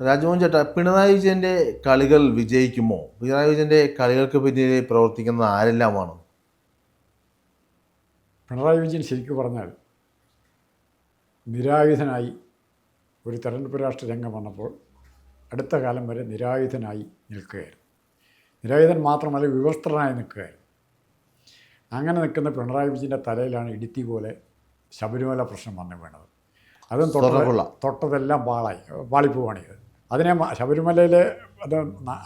രാജ്മോഹൻ ചേട്ടാ പിണറായി വിജയന്റെ കളികൾ വിജയിക്കുമോ? പിണറായി വിജയന്റെ കളികൾക്ക് പിന്നിൽ പ്രവർത്തിക്കുന്ന ആരെല്ലാമാണ് പിണറായി വിജയൻ ശരിക്കും പറഞ്ഞാൽ നിരായുധനായി ഒരു തെരഞ്ഞെടുപ്പ് രാഷ്ട്രീയ രംഗം വന്നപ്പോൾ അടുത്ത കാലം വരെ നിരായുധനായി നിൽക്കുകയായിരുന്നു. നിരായുധൻ മാത്രമല്ല വിവസ്ത്രനായി നിൽക്കുകയായിരുന്നു. അങ്ങനെ നിൽക്കുന്ന പിണറായി വിജയന്റെ തലയിലാണ് ഇടുത്തി പോലെ ശബരിമല പ്രശ്നം വന്നു വീണത്. അതും തൊട്ടതെല്ലാം പാളായി പാളിപ്പോവാണ് ഇത് അതിനെ ശബരിമലയിലെ അത്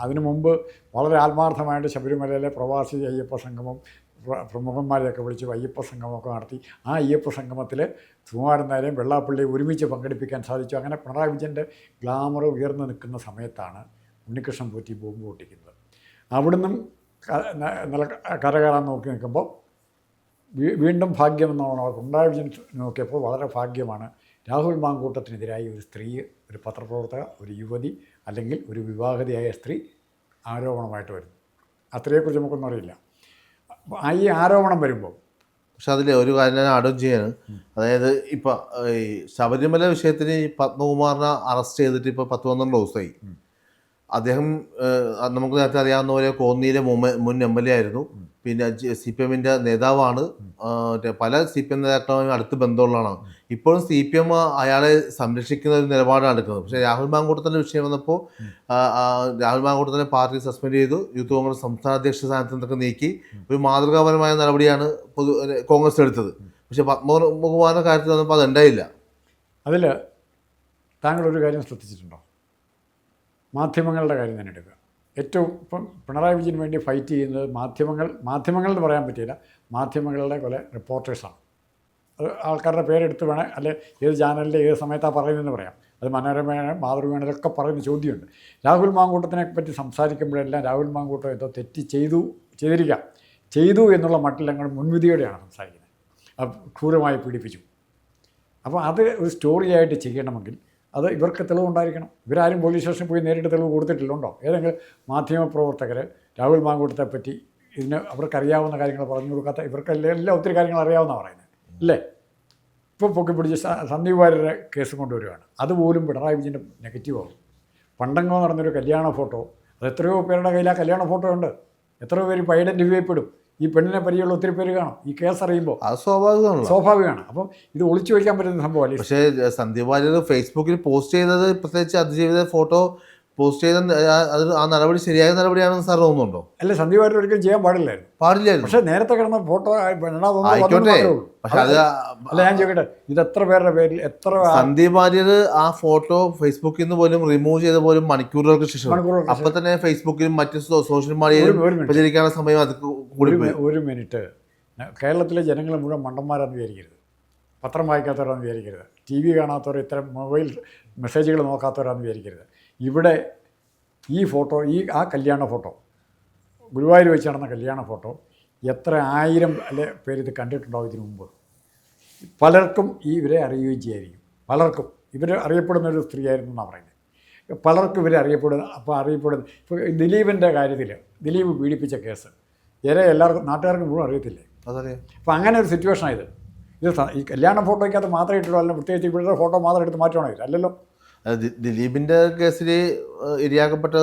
അതിനു മുമ്പ് വളരെ ആത്മാർത്ഥമായിട്ട് ശബരിമലയിലെ പ്രവാസി അയ്യപ്പ സംഗമം പ്ര- പ്രമുഖന്മാരെയൊക്കെ വിളിച്ച് അയ്യപ്പ സംഗമമൊക്കെ നടത്തി. ആ അയ്യപ്പ സംഗമത്തിൽ സുകുമാരൻ നായരെയും വെള്ളാപ്പള്ളിയും ഒരുമിച്ച് പങ്കെടുപ്പിക്കാൻ സാധിച്ചു. അങ്ങനെ പിണറായി വിജയന്റെ ഗ്ലാമർ ഉയർന്നു നിൽക്കുന്ന സമയത്താണ് ഉണ്ണികൃഷ്ണൻ പോറ്റി ബോംബ് പൊട്ടിക്കുന്നത്. അവിടുന്നും നില കരകയറാൻ നോക്കി നിൽക്കുമ്പോൾ വീണ്ടും ഭാഗ്യമെന്നോണം പിണറായി വിജയൻ നോക്കിയപ്പോൾ വളരെ ഭാഗ്യമാണ്. രാഹുൽ മാങ്കൂട്ടത്തിനെതിരായി ഒരു സ്ത്രീ ഒരു പത്രപ്രവർത്തക ഒരു യുവതി അല്ലെങ്കിൽ ഒരു വിവാഹിതയായ സ്ത്രീ ആരോപണമായിട്ട് വരുന്നു. അത്രയെക്കുറിച്ച് നമുക്കൊന്നും അറിയില്ല. ഈ ആരോപണം വരുമ്പോൾ പക്ഷെ അതിൽ ഒരു കാര്യം ഞാൻ ആഡം ചെയ്യാണ് അതായത് ഇപ്പം ഈ ശബരിമല വിഷയത്തിന് ഈ പത്മകുമാറിനെ അറസ്റ്റ് ചെയ്തിട്ട് ഇപ്പോൾ പത്ത് പന്ത്രണ്ട് ദിവസമായി അദ്ദേഹം നമുക്ക് നേരത്തെ അറിയാവുന്ന പോലെ കോന്നിയിലെ മുൻ എം എൽ എ ആയിരുന്നു. പിന്നെ സി പി എമ്മിന്റെ നേതാവാണ്. മറ്റേ പല സി പി എം നേതാക്കളുമായി അടുത്ത് ബന്ധമുള്ളതാണ്. ഇപ്പോഴും സി പി എം അയാളെ സംരക്ഷിക്കുന്ന ഒരു നിലപാടാണ് എടുക്കുന്നത്. പക്ഷേ രാഹുൽ മാങ്കൂട്ടത്തിന്റെ വിഷയം വന്നപ്പോൾ രാഹുൽ മാങ്കൂട്ടത്തിനെ പാർട്ടി സസ്പെൻഡ് ചെയ്തു. യൂത്ത് കോൺഗ്രസ് സംസ്ഥാന അധ്യക്ഷ സ്ഥാനത്ത് നിന്നൊക്കെ നീക്കി. ഒരു മാതൃകാപരമായ നടപടിയാണ് പൊതു കോൺഗ്രസ് എടുത്തത്. പക്ഷേ പത്മകുമാറിന്റെ കാര്യത്തിൽ വന്നപ്പോൾ അതുണ്ടായില്ല. അതിൽ താങ്കൾ ഒരു കാര്യം ശ്രദ്ധിച്ചിട്ടുണ്ടോ? മാധ്യമങ്ങളുടെ കാര്യം തന്നെ എടുക്കുക. ഏറ്റവും ഇപ്പം പിണറായി വിജയന് വേണ്ടി ഫൈറ്റ് ചെയ്യുന്നത് മാധ്യമങ്ങൾ മാധ്യമങ്ങൾ എന്ന് പറയാൻ പറ്റില്ല. മാധ്യമങ്ങളുടെ കുറെ റിപ്പോർട്ടേഴ്സാണ് അത് ആൾക്കാരുടെ പേരെടുത്ത് വേണേൽ അല്ലെ ഏത് ചാനലിന്റെ ഏത് സമയത്താണ് പറയുന്നതെന്ന് പറയാം. അത് മനോരമയാണ് മാതൃഭൂമിയാണൊക്കെ പറയുന്ന ചോദ്യമുണ്ട്. രാഹുൽ മാങ്കൂട്ടത്തിനെ പറ്റി സംസാരിക്കുമ്പോഴെല്ലാം രാഹുൽ മാങ്കൂട്ടം എന്തോ തെറ്റ് ചെയ്തു ചെയ്തിരിക്കാം. ചെയ്തു എന്നുള്ള മട്ടിൽ ഞങ്ങൾ മുൻവിധിയോടെയാണ് സംസാരിക്കുന്നത്. ക്രൂരമായി പീഡിപ്പിച്ചു. അപ്പോൾ അത് ഒരു സ്റ്റോറിയായിട്ട് ചെയ്യണമെങ്കിൽ അത് ഇവർക്ക് തെളിവുണ്ടായിരിക്കണം. ഇവരാരും പോലീസ് സ്റ്റേഷനിൽ പോയി നേരിട്ട് തെളിവ് കൊടുത്തിട്ടില്ലുണ്ടോ? ഏതെങ്കിലും മാധ്യമപ്രവർത്തകർ രാഹുൽ മാങ്കൂട്ടത്തെ പറ്റി ഇതിന് അവർക്കറിയാവുന്ന കാര്യങ്ങൾ പറഞ്ഞു കൊടുക്കാത്ത ഇവർക്കെല്ലാം എല്ലാം ഒത്തിരി കാര്യങ്ങൾ അറിയാവുന്ന പറയുന്നത്. അല്ലേ? ഇപ്പോൾ പൊക്കി പിടിച്ച് സന്ദീപ് വാര്യരുടെ കേസ് കൊണ്ടുവരികയാണ്. അതുപോലും പിണറായി വിജയന്റെ നെഗറ്റീവാകും പണ്ടങ്ങോ നടന്നൊരു കല്യാണ ഫോട്ടോ അത് എത്രയോ പേരുടെ കയ്യിൽ ആ കല്യാണ ഫോട്ടോ ഉണ്ട്. എത്രയോ പേര് ഇപ്പോൾ ഐഡന്റിഫൈ ഈ പെണ്ണിനെ പരിചയമുള്ള ഒത്തിരി പേര് കാണും. ഈ കേസ് അറിയുമ്പോൾ അത് സ്വാഭാവികമാണ് സ്വാഭാവികമാണ്. അപ്പം ഇത് ഒളിച്ചു വയ്ക്കാൻ പറ്റുന്ന സംഭവമല്ലേ പക്ഷേ വാര്യർ ഫേസ്ബുക്കിൽ പോസ്റ്റ് ചെയ്തത് പ്രത്യേകിച്ച് അതിജീവിത ഫോട്ടോ പോസ്റ്റ് ചെയ്ത അത് ആ നടപടി ശരിയായ നടപടിയാണെന്ന് സാർ തോന്നുന്നുണ്ടോ? അല്ല സന്ദീപ് വാര്യർ ഒരിക്കലും ചെയ്യാൻ പാടില്ലായിരുന്നു. പാടില്ലായിരുന്നു. പക്ഷേ നേരത്തെ കിടന്ന ഫോട്ടോ ആയിക്കോട്ടെ. പക്ഷെ അത് അല്ല ഞാൻ ചോദിക്കട്ടെ ഇത് എത്ര പേരുടെ പേരിൽ എത്ര സന്ദീപ് വാര്യർ ആ ഫോട്ടോ ഫേസ്ബുക്കിൽ നിന്ന് പോലും റിമൂവ് ചെയ്ത പോലും മണിക്കൂറുകൾക്ക് ശേഷം അപ്പൊ തന്നെ ഫേസ്ബുക്കിലും മറ്റ് സോഷ്യൽ മീഡിയയിലും. പ്രചരിക്കാനുള്ള സമയം അത് കൂടി ഒരു മിനിറ്റ്. കേരളത്തിലെ ജനങ്ങൾ മുഴുവൻ മണ്ടന്മാരാന്ന് വിചാരിക്കരുത്. പത്രം വായിക്കാത്തവരാന്ന് വിചാരിക്കരുത്. ടി വി കാണാത്തവർ ഇത്തരം മൊബൈൽ മെസ്സേജുകൾ നോക്കാത്തവരാന്ന് വിചാരിക്കരുത്. ഇവിടെ ഈ ഫോട്ടോ ഈ ആ കല്യാണ ഫോട്ടോ ഗുരുവായൂർ വെച്ച് നടന്ന കല്യാണ ഫോട്ടോ എത്ര ആയിരം അല്ലെ പേര് ഇത് കണ്ടിട്ടുണ്ടാവും ഇതിനു മുമ്പ്? പലർക്കും ഈ ഇവരെ അറിയുകയും ചെയ്യായിരിക്കും പലർക്കും. ഇവർ അറിയപ്പെടുന്ന ഒരു സ്ത്രീയായിരുന്നു എന്നാണ് പറയുന്നത് പലർക്കും ഇവരെ അറിയപ്പെടുന്ന അപ്പോൾ അറിയപ്പെടുന്ന ഇപ്പോൾ ദിലീപിന്റെ കാര്യത്തിൽ ദിലീപ് പീഡിപ്പിച്ച കേസ്. ഇവരെ എല്ലാവർക്കും നാട്ടുകാർക്ക് മുഴുവൻ അറിയത്തില്ലേ? അതറിയാം. അപ്പോൾ അങ്ങനെ ഒരു സിറ്റുവേഷനായത് ഇത്. സ- ഈ കല്യാണ ഫോട്ടോയ്ക്കകത്ത് മാത്രമേ ഇട്ടുള്ളൂ അല്ല പ്രത്യേകിച്ച് ഇവരുടെ ഫോട്ടോ മാത്രം എടുത്ത് മാറ്റണോ ഇത്? അല്ലല്ലോ. ദിലീപിന്റെ കേസിൽ ഇരയാക്കപ്പെട്ട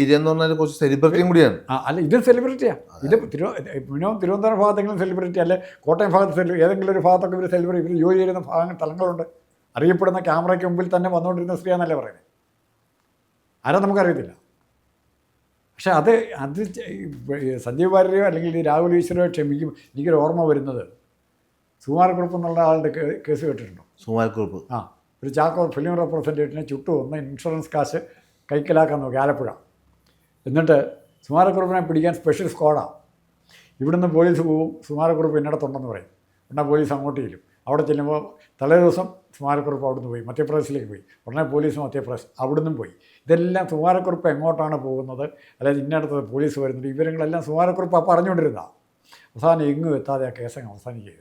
ഇരയെന്ന് പറഞ്ഞാൽ കുറച്ച് സെലിബ്രിറ്റിയും കൂടിയാണ്. അല്ല ഇത് സെലിബ്രിറ്റിയാണ് ഇത് തിരുവ മിനിമം തിരുവനന്തപുരം ഭാഗത്തെങ്കിലും സെലിബ്രിറ്റി അല്ലെ കോട്ടയം ഭാഗത്ത് ഏതെങ്കിലും ഒരു ഭാഗത്തൊക്കെ ഇവർ സെലിബ്രിറ്റി ഇവർ ജോലി ചെയ്യുന്ന ഭാഗങ്ങൾ സ്ഥലങ്ങളുണ്ട് അറിയപ്പെടുന്ന ക്യാമറയ്ക്ക് മുമ്പിൽ തന്നെ വന്നുകൊണ്ടിരുന്ന സ്ത്രീയാന്നല്ലേ പറയുന്നത് ആരാ നമുക്കറിയത്തില്ല. പക്ഷേ അത് അത് സഞ്ജീവ് ഭാര്യയോ അല്ലെങ്കിൽ രാഹുൽ ഈശ്വരോ ക്ഷമിക്കും. എനിക്കൊരു ഓർമ്മ വരുന്നത്. സുമാരക്കുറുപ്പ് എന്നുള്ള ആളുടെ കേസ് കേട്ടിട്ടുണ്ടോ? സുമാരക്കുറിപ്പ് ആ. ഒരു ചാക്കോ ഫിലിം റെപ്രസെന്റേറ്റീവിനെ ചുട്ടു വന്ന് ഇൻഷുറൻസ് കാശ് കൈക്കലാക്കാൻ നോക്കി ആലപ്പുഴ. എന്നിട്ട് സുമാരക്കുറുപ്പിനെ പിടിക്കാൻ സ്പെഷ്യൽ സ്ക്വാഡാണ് ഇവിടുന്ന് പോലീസ് പോവും സുമാരക്കുറുപ്പ് ഇന്നടത്തുണ്ടെന്ന് പറയും. ഉടനെ പോലീസ് അങ്ങോട്ട് ചെല്ലും. അവിടെ ചെല്ലുമ്പോൾ തലേ ദിവസം സുമാരക്കുറുപ്പ് അവിടുന്ന് പോയി മധ്യപ്രദേശിലേക്ക് പോയി. ഉടനെ പോലീസ് മധ്യപ്രദേശ് അവിടുന്നും പോയി. ഇതെല്ലാം സുമാരക്കുറുപ്പ് എങ്ങോട്ടാണ് പോകുന്നത്? അല്ലെങ്കിൽ ഇന്നടത്ത് പോലീസ് വരുന്നത് ഇവരങ്ങളെല്ലാം സുമാരക്കുറുപ്പ് ആ പറഞ്ഞുകൊണ്ടിരുന്ന അവസാനം എങ്ങും എത്താതെ ആ കേസങ്ങ് അവസാനിക്കുക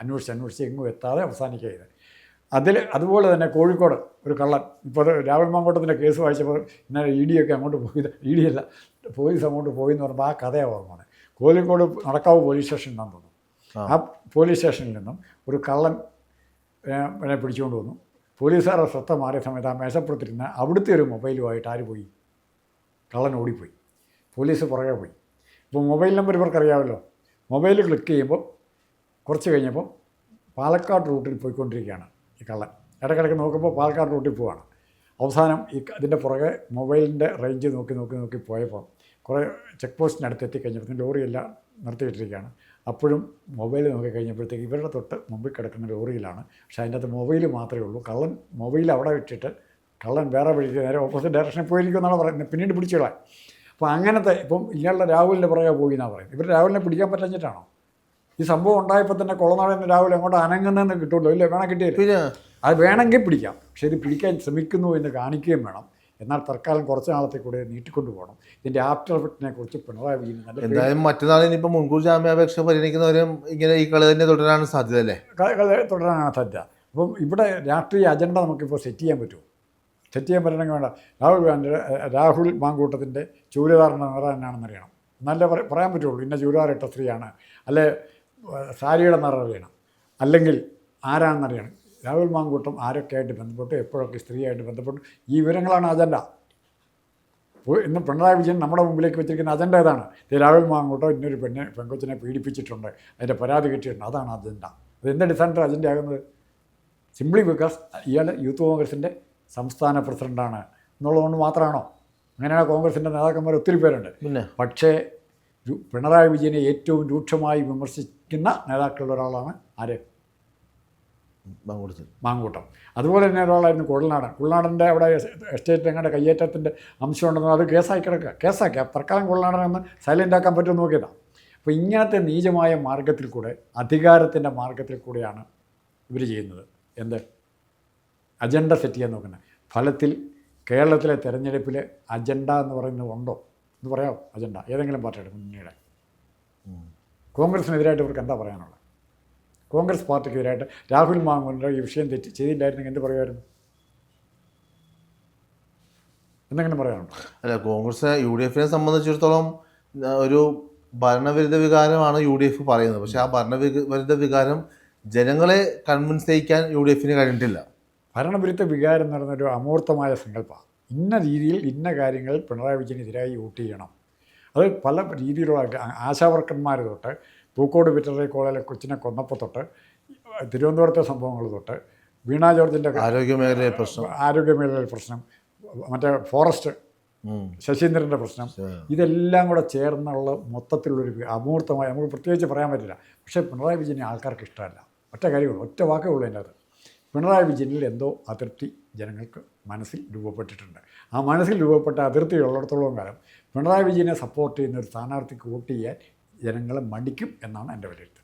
അന്വേഷിച്ച് അന്വേഷിച്ച് എങ്ങും എത്താതെ അവസാനിക്കുക അതിൽ അതുപോലെ തന്നെ കോഴിക്കോട് ഒരു കള്ളൻ. ഇപ്പോൾ രാഹുൽ മാങ്കോട്ടത്തിന്റെ കേസ് വായിച്ചപ്പോൾ ഇന്നലെ ഇ ഡി ഒക്കെ അങ്ങോട്ട് പോയി. ഇ ഡി അല്ല പോലീസ് അങ്ങോട്ട് പോയി എന്ന് പറയുമ്പോൾ ആ കഥയാണ് ഓർമ്മയാണ് കോഴിക്കോട് നടക്കാവ് പോലീസ് സ്റ്റേഷനിൽ നിന്നാണ് തോന്നുന്നു. ആ. പോലീസ് സ്റ്റേഷനിൽ നിന്നും ഒരു കള്ളൻ എന്നെ പിടിച്ചുകൊണ്ട് വന്നു. പോലീസുകാരുടെ ശ്രദ്ധ മാറിയ സമയത്ത് ആ മേശപ്പുറത്തിരുന്ന അവിടുത്തെ ഒരു മൊബൈലുമായിട്ട് ആര് പോയി? കള്ളൻ ഓടിപ്പോയി. പോലീസ് പുറകെ പോയി. ഇപ്പോൾ മൊബൈൽ നമ്പർ ഇവർക്കറിയാമല്ലോ മൊബൈൽ ക്ലിക്ക് ചെയ്യുമ്പോൾ കുറച്ച് കഴിഞ്ഞപ്പോൾ പാലക്കാട് റൂട്ടിൽ പോയിക്കൊണ്ടിരിക്കുകയാണ്. ഈ കള്ളൻ. ഇടയ്ക്കിടയ്ക്ക് നോക്കുമ്പോൾ പാലക്കാട് റൂട്ടിൽ പോവാണ്. അവസാനം ഈ അതിന്റെ പുറകെ മൊബൈലിന്റെ റേഞ്ച് നോക്കി നോക്കി നോക്കി പോയപ്പോൾ കുറേ ചെക്ക് പോസ്റ്റിനടുത്ത് എത്തിക്കഴിഞ്ഞപ്പോൾ ലോറിയെല്ലാം നിർത്തിയിട്ടിരിക്കുകയാണ്. അപ്പോഴും മൊബൈൽ നോക്കി കഴിഞ്ഞപ്പോഴത്തേക്ക് ഇവരുടെ തൊട്ട് മുമ്പിൽ കിടക്കുന്ന ലോറിയിലാണ്. പക്ഷേ അതിന്റെ അകത്ത് മൊബൈൽ മാത്രമേ ഉള്ളൂ. കള്ളൻ മൊബൈൽ അവിടെ വിട്ടിട്ട് കള്ളൻ വേറെ വഴിക്ക് നേരെ ഓപ്പോസിറ്റ് ഡയറക്ഷനിൽ പോയിരിക്കുമെന്നാണ് പറയുന്നത്. പിന്നീട് പിടിച്ചിടാൻ അപ്പോൾ അങ്ങനത്തെ ഇപ്പം ഇയാളുടെ രാഹുലിന്റെ പുറകെ പോയി എന്നാണ് പറയുന്നത്. ഇവർ രാഹുലിനെ പിടിക്കാൻ പറ്റഞ്ഞിട്ടാണോ? ഈ സംഭവം ഉണ്ടായപ്പോൾ തന്നെ കൊളനാടൻ രാവിലെ അങ്ങോട്ട് അനങ്ങുന്നതെന്ന് കിട്ടുള്ളൂ ഇല്ലേ? വേണം കിട്ടിയില്ല അത് വേണമെങ്കിൽ പിടിക്കാം. പക്ഷേ ഇത് പിടിക്കാൻ ശ്രമിക്കുന്നു എന്ന് കാണിക്കുകയും വേണം. എന്നാൽ തൽക്കാലം കുറച്ച് നാളത്തെ കൂടെ നീട്ടിക്കൊണ്ടു പോകണം. ഇതിന്റെ ആഫ്റ്റർ എഫക്റ്റിനെ കുറിച്ച് പിണറായി വിജയൻ എന്തായാലും മറ്റന്നാൾ ഇനിയിപ്പോൾ മുൻകൂർ ജാമ്യാപേക്ഷ പരിഗണിക്കുന്നവരും ഇങ്ങനെ ഈ കളി തന്നെ തുടരാനാണ് സാധ്യത അല്ലേ തുടരാനാണ് സാധ്യത. അപ്പം ഇവിടെ രാഷ്ട്രീയ അജണ്ട നമുക്കിപ്പോൾ സെറ്റ് ചെയ്യാൻ പറ്റുമോ? സെറ്റ് ചെയ്യാൻ പറ്റണമെങ്കിൽ വേണ്ട. രാഹുൽ ഗാന്ധി രാഹുൽ മാങ്കൂട്ടത്തിന്റെ ചൂരിദാറിന്റെ നിറ എന്നാണെന്നറിയണം. നല്ല പറയാൻ പറ്റുള്ളൂ. ഇന്ന ചൂരിദാറിട്ട സ്ത്രീയാണ്. അല്ലെ? സാരിയുടെ നിറം അറിയണം. അല്ലെങ്കിൽ ആരാണെന്നറിയണം രാഹുൽ മാങ്കൂട്ടം ആരൊക്കെയായിട്ട് ബന്ധപ്പെട്ടു എപ്പോഴൊക്കെ സ്ത്രീയായിട്ട് ബന്ധപ്പെട്ടു ഈ വിവരങ്ങളാണ് അജണ്ട. ഇന്ന് പിണറായി വിജയൻ നമ്മുടെ മുമ്പിലേക്ക് വെച്ചിരിക്കുന്ന അജണ്ട ഏതാണ്? ദേ രാഹുൽ മാങ്കൂട്ടോ ഇന്നൊരു പെണ്ണെ പെങ്കൊച്ചിനെ പീഡിപ്പിച്ചിട്ടുണ്ട്. അതിന്റെ പരാതി കിട്ടിയിട്ടുണ്ട്. അതാണ് അജണ്ട. അത് എന്ത് അടിസ്ഥാനത്തിൽ അജണ്ട ആകുന്നത് സിംപ്ലി ബിക്കോസ് ഇയാൾ യൂത്ത് കോൺഗ്രസിന്റെ സംസ്ഥാന പ്രസിഡന്റാണ് എന്നുള്ളതുകൊണ്ട് മാത്രമാണോ? അങ്ങനെയാണ് കോൺഗ്രസിന്റെ നേതാക്കന്മാർ ഒത്തിരി പേരുണ്ട്. പക്ഷേ പിണറായി വിജയനെ ഏറ്റവും രൂക്ഷമായി വിമർശിക്കുന്ന നേതാക്കളുടെ ഒരാളാണ് ആര്? മാങ്കൂട്ടം. അതുപോലെ തന്നെ ഒരാളായിരുന്നു കുഴൽനാടൻ. കുഴൽനാടന്റെ അവിടെ എസ്റ്റേറ്റ് ഞങ്ങളുടെ കയ്യേറ്റത്തിന്റെ അംശമുണ്ടെന്ന് അത് കേസായി കിടക്കുക. കേസാക്കി. തൽക്കാലം കുഴൽനാടൻ ഒന്ന് സൈലന്റ് ആക്കാൻ പറ്റുമെന്ന് നോക്കിയതാണ് അപ്പോൾ ഇങ്ങനത്തെ നീചമായ മാർഗത്തിൽ കൂടെ അധികാരത്തിന്റെ മാർഗത്തിൽ കൂടെയാണ് ഇവർ ചെയ്യുന്നത്. എന്ത്? അജണ്ട സെറ്റ് ചെയ്യാൻ നോക്കുന്നത്. ഫലത്തിൽ കേരളത്തിലെ തെരഞ്ഞെടുപ്പിൽ അജണ്ട എന്ന് പറയുന്നത് ഉണ്ടോ? എന്ന് പറയാമോ? അജണ്ട. ഏതെങ്കിലും പാർട്ടിയുടെ മുന്നണിയുടെ. കോൺഗ്രസിനെതിരായിട്ട് ഇവർക്ക് എന്താ പറയാനുള്ളത്? കോൺഗ്രസ് പാർട്ടിക്കെതിരായിട്ട് രാഹുൽ മാങ്കൂലിന്റെ ഈ വിഷയം തെറ്റ് ചെയ്തില്ലായിരുന്നെങ്കിൽ എന്ത് പറയുമായിരുന്നു? എന്തെങ്കിലും പറയാനുണ്ടോ? അല്ല കോൺഗ്രസ് യു ഡി എഫിനെ സംബന്ധിച്ചിടത്തോളം ഒരു ഭരണവിരുദ്ധ വികാരമാണ് യു ഡി എഫ് പറയുന്നത്. പക്ഷേ ആ ഭരണവിരുദ്ധ വികാരം ജനങ്ങളെ കൺവിൻസ് ചെയ്യിക്കാൻ യു ഡി എഫിന് കഴിഞ്ഞിട്ടില്ല. ഭരണവിരുദ്ധ വികാരം എന്ന് പറയുന്നൊരു അമൂർത്തമായ സങ്കല്പമാണ്. ഇന്ന രീതിയിൽ ഇന്ന കാര്യങ്ങൾ പിണറായി വിജയനെതിരായി വോട്ട് ചെയ്യണം. അത് പല രീതിയിലുള്ള ആശാവർക്കന്മാർ തൊട്ട് പൂക്കോട് വിറ്ററി കോളേജിലെ കൊച്ചിനെ കൊന്നപ്പോൾ തൊട്ട് തിരുവനന്തപുരത്തെ സംഭവങ്ങൾ തൊട്ട് വീണാ ജോർജിന്റെ ആരോഗ്യമേഖലയിലെ പ്രശ്നം. ആരോഗ്യമേഖലയിലെ പ്രശ്നം മറ്റേ ഫോറസ്റ്റ്. ശശീന്ദ്രന്റെ പ്രശ്നം ഇതെല്ലാം കൂടെ ചേർന്നുള്ള മൊത്തത്തിലുള്ളൊരു അമൂർത്തമായി അമൂർത്തമായ നമുക്ക് പ്രത്യേകിച്ച് പറയാൻ പറ്റില്ല. പക്ഷേ പിണറായി വിജയനെ ആൾക്കാർക്ക് ഇഷ്ടമല്ല. ഒറ്റ കാര്യമുള്ളൂ ഒറ്റ വാക്കേ ഉള്ളൂ അതിന്റെ അത് പിണറായി വിജയനിൽ എന്തോ അതിർത്തി ജനങ്ങൾക്ക് മനസ്സിൽ രൂപപ്പെട്ടിട്ടുണ്ട്. ആ മനസ്സിൽ രൂപപ്പെട്ട അതിർത്തി ഉള്ളിടത്തോളം കാലം പിണറായി വിജയനെ സപ്പോർട്ട് ചെയ്യുന്ന ഒരു സ്ഥാനാർത്ഥിക്ക് വോട്ട് ചെയ്യാൻ ജനങ്ങളെ മടിക്കും എന്നാണ് എന്റെ വിലയിരുത്തൽ.